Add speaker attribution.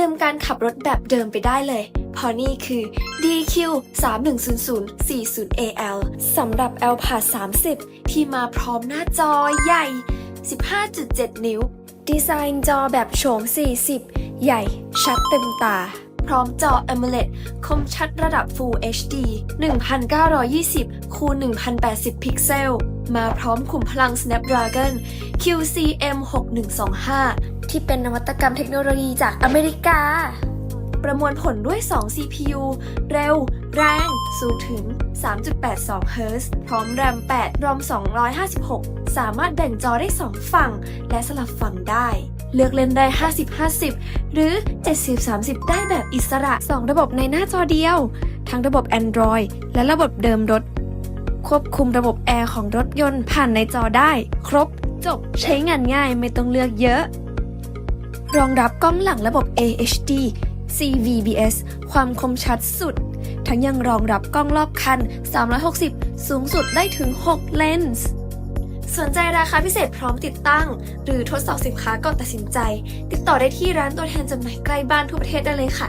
Speaker 1: ลืมการขับรถแบบเดิมไปได้เลยพราะนี่คือ DQ 3100 40 AL สำหรับ L p a s 30 ที่มาพร้อมหน้าจอใหญ่ 15.7 นิ้ว ดีไซน์จอแบบโฉม 40 ใหญ่ ชัดเต็มตา พร้อมจอ AMOLED คมชัดระดับ Full HD 1920คูณ1080 พิกเซล มาพร้อมขุมพลัง Snapdragon QCM 6125 ที่เป็นนวัตกรรมเทคโนโลยีจากอเมริกา ประมวลผลด้วย 2 CPU เร็ว แรง สูงถึง 3.82 Hz พร้อมแรม 8 รอม 256 สามารถแบ่งจอได้ 2 ฝั่ง และสลับฝั่งได้ เลือกเล่นได้ 50-50 หรือ 70-30 ได้แบบอิสระ 2 ระบบในหน้าจอเดียว ทั้งระบบ Android และระบบเดิมรถ ควบคุมระบบแอร์ของรถยนต์ผ่านในจอได้ ครบจบใช้งานง่ายไม่ต้องเลือกเยอะ รองรับกล้องหลังระบบ AHD CVBS ความคมชัดสุด ทั้งยังรองรับกล้องรอบคัน 360 สูงสุดได้ถึง 6 เลนส์สนใจราคาพิเศษพร้อมติดตั้ง หรือทดสอบสินค้าก่อนตัดสินใจ ติดต่อได้ที่ร้านตัวแทนจำหน่ายใกล้บ้านทั่วประเทศได้เลยค่ะ